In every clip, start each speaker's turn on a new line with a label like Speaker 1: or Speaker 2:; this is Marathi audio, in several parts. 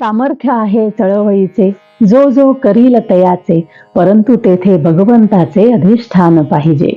Speaker 1: सामर्थ्य आहे चळवळीचे जो जो करील तयाचे परंतु तेथे भगवंताचे अधिष्ठान पाहिजे.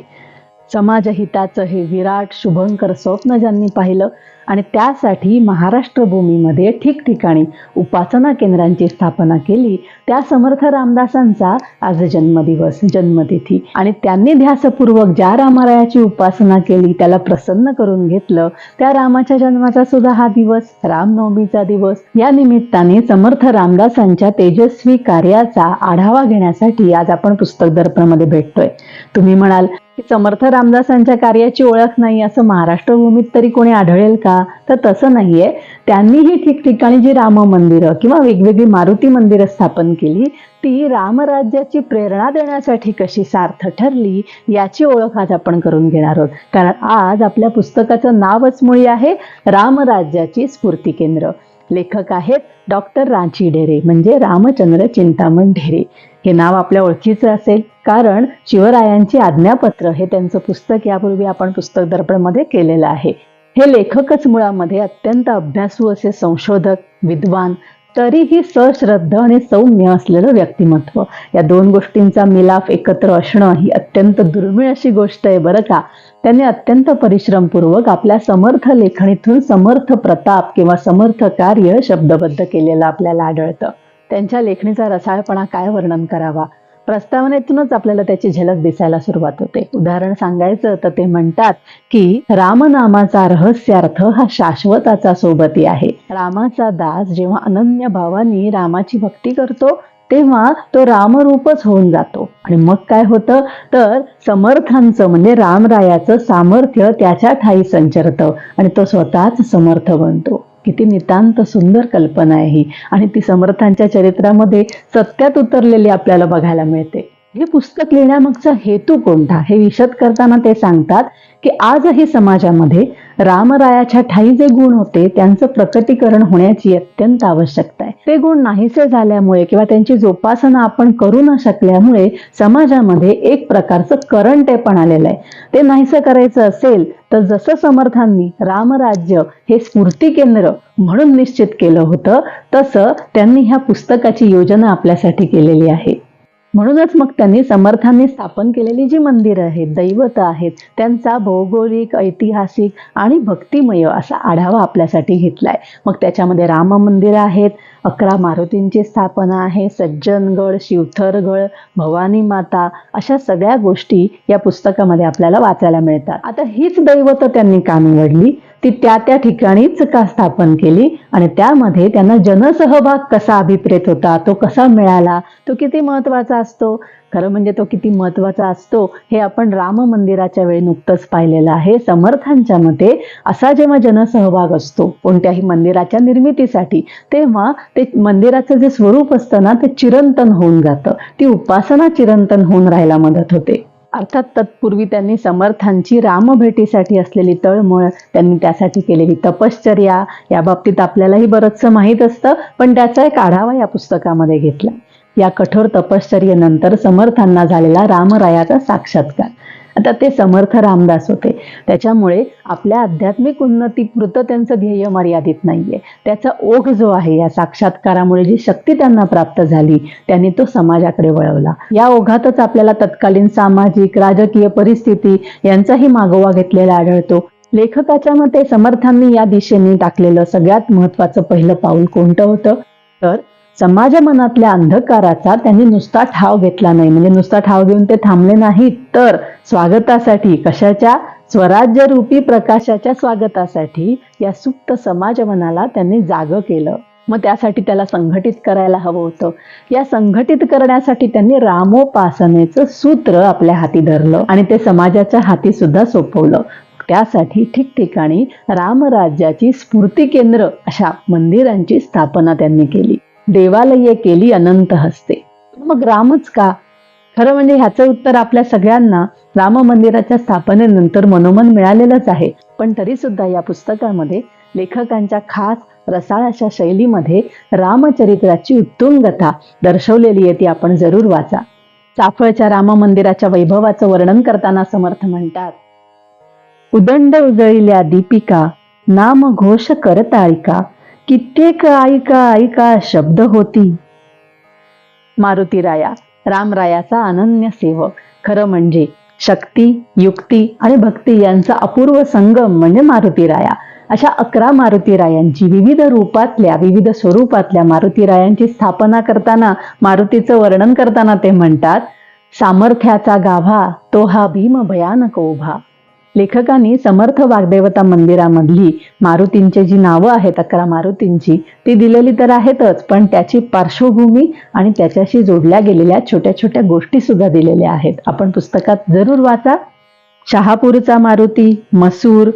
Speaker 1: समाजहिताचं हे विराट शुभंकर स्वप्न ज्यांनी पाहिलं आणि त्यासाठी महाराष्ट्र भूमीमध्ये ठिकठिकाणी उपासना केंद्रांची स्थापना केली. त्या समर्थ रामदासांचा आज जन्मदिवस जन्मतिथी. आणि त्यांनी ध्यासपूर्वक ज्या रामारायाची उपासना केली त्याला प्रसन्न करून घेतलं त्या रामाच्या जन्माचा सुद्धा हा दिवस रामनवमीचा दिवस. या निमित्ताने समर्थ रामदासांच्या तेजस्वी कार्याचा आढावा घेण्यासाठी आज आपण पुस्तक दर्पणमध्ये भेटतोय. तुम्ही म्हणाल की समर्थ रामदासांच्या कार्याची ओळख नाही असं महाराष्ट्र भूमीत तरी कोणी आढळेल का? तर तसं नाहीये. त्यांनीही ठिकठिकाणी जी राम मंदिरं किंवा वेगवेगळी मारुती मंदिरं स्थापन केली ती रामराज्याची प्रेरणा देण्यासाठी कशी सार्थ ठरली याची ओळख आज आपण करून घेणार आहोत. कारण आज आपल्या पुस्तकाचं नावच मुळी आहे रामराज्याची स्फूर्ती केंद्र. लेखक आहेत डॉक्टर रांची ढेरे म्हणजे रामचंद्र चिंतामण ढेरे. हे नाव आपल्या ओळखीचं असेल. कारण शिवरायांची आज्ञापत्र हे त्यांचं पुस्तक यापूर्वी आपण पुस्तक दर्पणमध्ये केलेलं आहे. हे लेखकच मुळामध्ये अत्यंत अभ्यासू असे संशोधक विद्वान तरीही सश्रद्ध आणि सौम्य असलेलं व्यक्तिमत्व. या दोन गोष्टींचा मिलाफ एकत्र असणं ही अत्यंत दुर्मिळ अशी गोष्ट आहे बरं का. त्यांनी अत्यंत परिश्रमपूर्वक आपल्या समर्थ लेखणीतून समर्थ प्रताप किंवा समर्थ कार्य शब्दबद्ध केलेलं आपल्याला आढळतं. त्यांच्या लेखणीचा रसाळपणा काय वर्णन करावा? प्रस्तावनेतूनच आपल्याला त्याची झलक दिसायला सुरुवात होते. उदाहरण सांगायचं तर ते म्हणतात की रामनामाचा रहस्यार्थ हा शाश्वताचा सोबती आहे. रामाचा दास जेव्हा अनन्य भावानी रामाची भक्ती करतो तेव्हा तो रामरूपच होऊन जातो. आणि मग काय होतं? तर समर्थांचं म्हणजे रामरायाचं सामर्थ्य त्याच्या ठाई संचरतं आणि तो स्वतःच समर्थ बनतो. किती नितांत सुंदर कल्पना आहे ही. आणि ती समर्थांच्या चरित्रामध्ये सत्यात उतरलेली आपल्याला बघायला मिळते. हे पुस्तक लिहिण्यामागचा हेतू कोणता? हे विशद करताना ते सांगतात की आजही समाजामध्ये रामरायाच्या ठाई जे गुण होते त्यांचं प्रकटीकरण होण्याची अत्यंत आवश्यकता आहे. ते गुण नाहीसे झाल्यामुळे किंवा त्यांची जोपासना आपण करू न शकल्यामुळे समाजामध्ये एक प्रकारचं करंटे पण आलेलं आहे. ते नाहीसं करायचं असेल तर जसं समर्थांनी रामराज्य हे स्फूर्ती केंद्र म्हणून निश्चित केलं होतं तसं त्यांनी ह्या पुस्तकाची योजना आपल्यासाठी केलेली आहे. म्हणूनच मग त्यांनी समर्थांनी स्थापन केलेली जी मंदिरं आहेत दैवत आहेत त्यांचा भौगोलिक ऐतिहासिक आणि भक्तिमय असा आढावा आपल्यासाठी घेतलाय. मग त्याच्यामध्ये राम मंदिरं आहेत अकरा मारुतींची स्थापना आहे सज्जनगड शिवथरगड भवानी माता अशा सगळ्या गोष्टी या पुस्तकामध्ये आपल्याला वाचायला मिळतात. आता हीच दैवत त्यांनी का निवडली? ती त्या त्या ठिकाणीच का स्थापन केली आणि त्यामध्ये त्यांना जनसहभाग कसा अभिप्रेत होता तो कसा मिळाला तो किती महत्त्वाचा असतो? खरं म्हणजे तो किती महत्त्वाचा असतो हे आपण राम मंदिराच्या वेळी नुकतंच पाहिलेलं आहे. समर्थांच्या मते असा जेव्हा जनसहभाग असतो कोणत्याही मंदिराच्या निर्मितीसाठी तेव्हा ते मंदिराचं जे स्वरूप असतं ना ते चिरंतन होऊन जातं. ती उपासना चिरंतन होऊन राहायला मदत होते. अर्थात तत्पूर्वी त्यांनी समर्थांची रामभेटीसाठी असलेली तळमळ त्यांनी त्यासाठी केलेली तपश्चर्या या बाबतीत आपल्यालाही बरंचसं माहीत असतं पण त्याचा एक आढावा या पुस्तकामध्ये घेतला. या कठोर तपश्चर्येनंतर समर्थांना झालेला रामरायाचा साक्षात्कार. आता ते समर्थ रामदास होते. त्याच्यामुळे आपल्या आध्यात्मिक उन्नतीपुरतं त्यांचं ध्येय मर्यादित नाहीये. त्याचा ओघ जो आहे या साक्षात्कारामुळे जी शक्ती त्यांना प्राप्त झाली त्यांनी तो समाजाकडे वळवला. या ओघातच आपल्याला तत्कालीन सामाजिक राजकीय परिस्थिती यांचाही मागोवा घेतलेला आढळतो. लेखकाच्या मते समर्थांनी या दिशेने टाकलेलं सगळ्यात महत्वाचं पहिलं पाऊल कोणतं होतं? तर समाज मनातल्या अंधकाराचा त्यांनी नुसता ठाव घेतला नाही. म्हणजे नुसता ठाव घेऊन ते थांबले नाहीत तर स्वागतासाठी कशाच्या? स्वराज्यरूपी प्रकाशाच्या स्वागतासाठी या सुप्त समाज मनाला त्यांनी जाग केलं. मग त्यासाठी त्याला संघटित करायला हवं होतं. या संघटित करण्यासाठी त्यांनी रामोपासनेचं सूत्र आपल्या हाती धरलं आणि ते समाजाच्या हाती सुद्धा सोपवलं. त्यासाठी ठिकठिकाणी रामराज्याची स्फूर्ती केंद्र अशा मंदिरांची स्थापना त्यांनी केली. देवालये केली अनंत हस्ते. मग रामच का? खरं म्हणजे ह्याचं उत्तर आपल्या सगळ्यांना राम मंदिराच्या स्थापनेनंतर मनोमन मिळालेलंच आहे. पण तरी सुद्धा या पुस्तकामध्ये लेखकांच्या खास रसाळ अशा शैलीमध्ये रामचरित्राची उत्तुंगता दर्शवलेली आहे ती आपण जरूर वाचा. चाफळच्या राम मंदिराच्या वैभवाचं वर्णन करताना समर्थ म्हणतात उदंड उजळिल्या दीपिका नाम घोष करताळिका कित्येक ऐका ऐका शब्द होती. मारुतीराया रामरायाचा अनन्य सेवक. खरं म्हणजे शक्ती युक्ती आणि भक्ती यांचा अपूर्व संगम म्हणजे मारुतीराया अशा अकरा मारुतीरायांची विविध रूपातल्या विविध स्वरूपातल्या मारुतीरायांची स्थापना करताना मारुतीचं वर्णन करताना ते म्हणतात सामर्थ्याचा गाभा तो हा भीम भयानक उभा. लेखकांनी समर्थ वाग्देवता मंदिरामधली मारुतींची जी नावं आहेत अकरा मारुतींची ती दिलेली तर आहेतच पण त्याची पार्श्वभूमी आणि त्याच्याशी जोडल्या गेलेल्या छोट्या छोट्या गोष्टी सुद्धा दिलेल्या आहेत. आपण पुस्तकात जरूर वाचा. शहापूरचा मारुती मसूर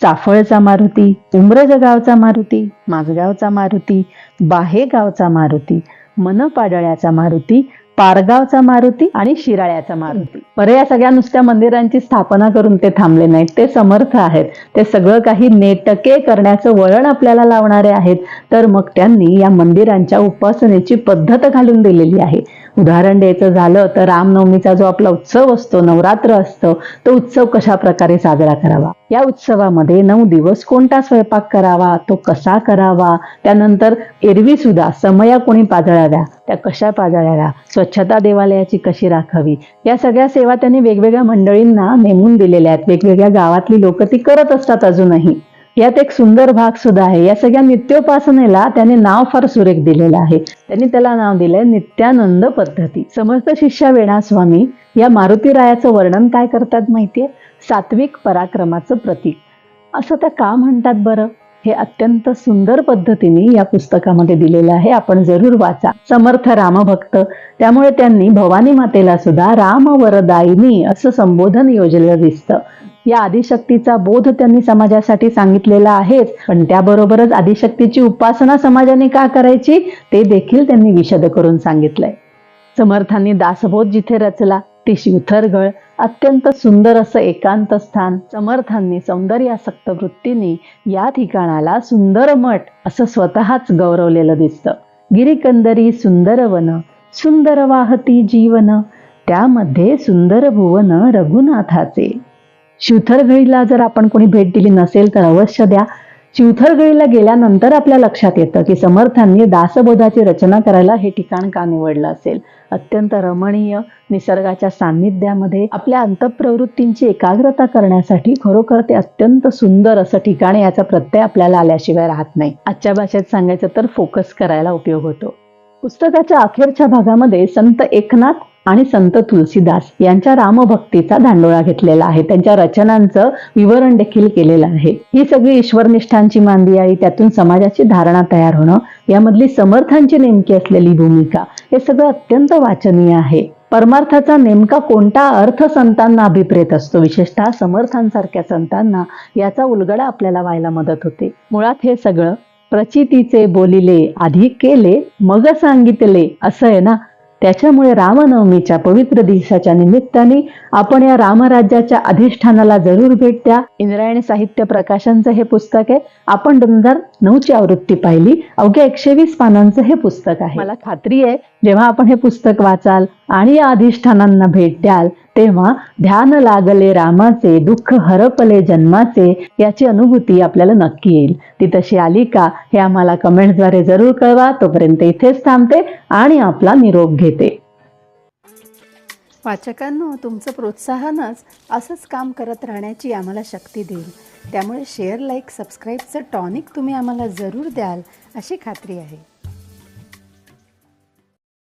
Speaker 1: चाफळचा मारुती उमरजगावचा मारुती माझगावचा मारुती बाहेगावचा मारुती मनपाडळ्याचा मारुती पारगावचा मारुती आणि शिराळ्याचा मारुती. बरं या सगळ्या नुसत्या मंदिरांची स्थापना करून ते थांबले नाहीत. ते समर्थ आहेत. ते सगळं काही नेटके करण्याचं वळण आपल्याला लावणारे आहेत. तर मग त्यांनी या मंदिरांच्या उपासनेची पद्धत घालून दिलेली आहे. उदाहरण द्यायचं झालं तर रामनवमीचा जो आपला उत्सव असतो नवरात्र असतो तो उत्सव कशा प्रकारे साजरा करावा? या उत्सवामध्ये नऊ दिवस कोणता स्वयंपाक करावा तो कसा करावा? त्यानंतर एरवी सुद्धा समया कोणी पाजळाव्या त्या कशा पाजळाव्या स्वच्छता देवालयाची कशी राखावी? या सगळ्या सेवा त्यांनी वेगवेगळ्या मंडळींना नेमून दिलेल्या आहेत. वेगवेगळ्या गावातली लोक ती करत असतात अजूनही. यात एक सुंदर भाग सुद्धा आहे. या सगळ्या नित्योपासनेला त्याने नाव फार सुरेख दिलेलं आहे. त्यांनी त्याला नाव दिलंय नित्यानंद पद्धती. समर्थ शिष्या वेणास्वामी या मारुतीरायाचं वर्णन काय करतात माहितीये? सात्विक पराक्रमाचं प्रतीक. असं त्या का म्हणतात बरं? हे अत्यंत सुंदर पद्धतीने या पुस्तकामध्ये दिलेलं आहे. आपण जरूर वाचा. समर्थ रामभक्त. त्यामुळे त्यांनी भवानी मातेला सुद्धा राम वरदायिनी असं संबोधन योजलेलं दिसतं. या आदिशक्तीचा बोध त्यांनी समाजासाठी सांगितलेला आहेच. पण त्याबरोबरच आदिशक्तीची उपासना समाजाने का करायची ते देखील त्यांनी विशद करून सांगितलंय. समर्थांनी दासबोध जिथे रचला ती शिवथरगळ अत्यंत सुंदर असं एकांत स्थान. समर्थांनी सौंदर्यासक्त वृत्तीने या ठिकाणाला सुंदर मठ असं स्वतःच गौरवलेलं दिसतं. गिरिकंदरी सुंदर वन सुंदर वाहती जीवन त्यामध्ये सुंदर भुवन रघुनाथाचे. शिवथरगळीला जर आपण कोणी भेट दिली नसेल तर अवश्य द्या. शिवथरगळीला गेल्यानंतर आपल्या लक्षात येतं की समर्थांनी दासबोधाची रचना करायला हे ठिकाण का निवडलं असेल? अत्यंत रमणीय निसर्गाच्या सान्निध्यामध्ये आपल्या अंतप्रवृत्तींची एकाग्रता करण्यासाठी खरोखर ते अत्यंत सुंदर असं ठिकाण याचा प्रत्यय आपल्याला आल्याशिवाय राहत नाही. आजच्या भाषेत सांगायचं तर फोकस करायला उपयोग होतो. पुस्तकाच्या अखेरच्या भागामध्ये संत एकनाथ आणि संत तुलसीदास यांच्या रामभक्तीचा धांडोळा घेतलेला आहे. त्यांच्या रचनांचं विवरण देखील केलेलं आहे. ही सगळी ईश्वरनिष्ठांची मांदियाळी त्यातून समाजाची धारणा तयार होणं यामधली समर्थांची नेमकी असलेली भूमिका हे सगळं अत्यंत वाचनीय आहे. परमार्थाचा नेमका कोणता अर्थ संतांना अभिप्रेत असतो? विशेषतः समर्थांसारख्या संतांना याचा उलगडा आपल्याला व्हायला मदत होते. मुळात हे सगळं प्रचितीचे बोलिले आधी केले मग सांगितले असं आहे ना? त्याच्यामुळे रामनवमीच्या पवित्र दिवसाच्या निमित्ताने आपण या रामराज्याच्या अधिष्ठानाला जरूर भेट द्या. इंद्रायणी साहित्य प्रकाशनचं हे पुस्तक आहे. आपण दोन हजार नऊची आवृत्ती पाहिली. अवघ्या एकशे वीस पानांचं हे पुस्तक आहे. मला खात्री आहे जेव्हा आपण हे पुस्तक वाचाल आणि या अधिष्ठानांना भेट द्याल तेव्हा ध्यान लागले रामाचे दुःख हरपले जन्माचे याची अनुभूती आपल्याला नक्की येईल. ती तशी आली का हे आम्हाला कमेंट्सद्वारे जरूर कळवा. तोपर्यंत इथेच थांबते आणि आपला निरोप घेते.
Speaker 2: वाचकांनो तुमचं प्रोत्साहनच असंच काम करत राहण्याची आम्हाला शक्ती देईल. त्यामुळे शेअर लाईक सबस्क्राईबचं टॉनिक तुम्ही आम्हाला जरूर द्याल अशी खात्री आहे.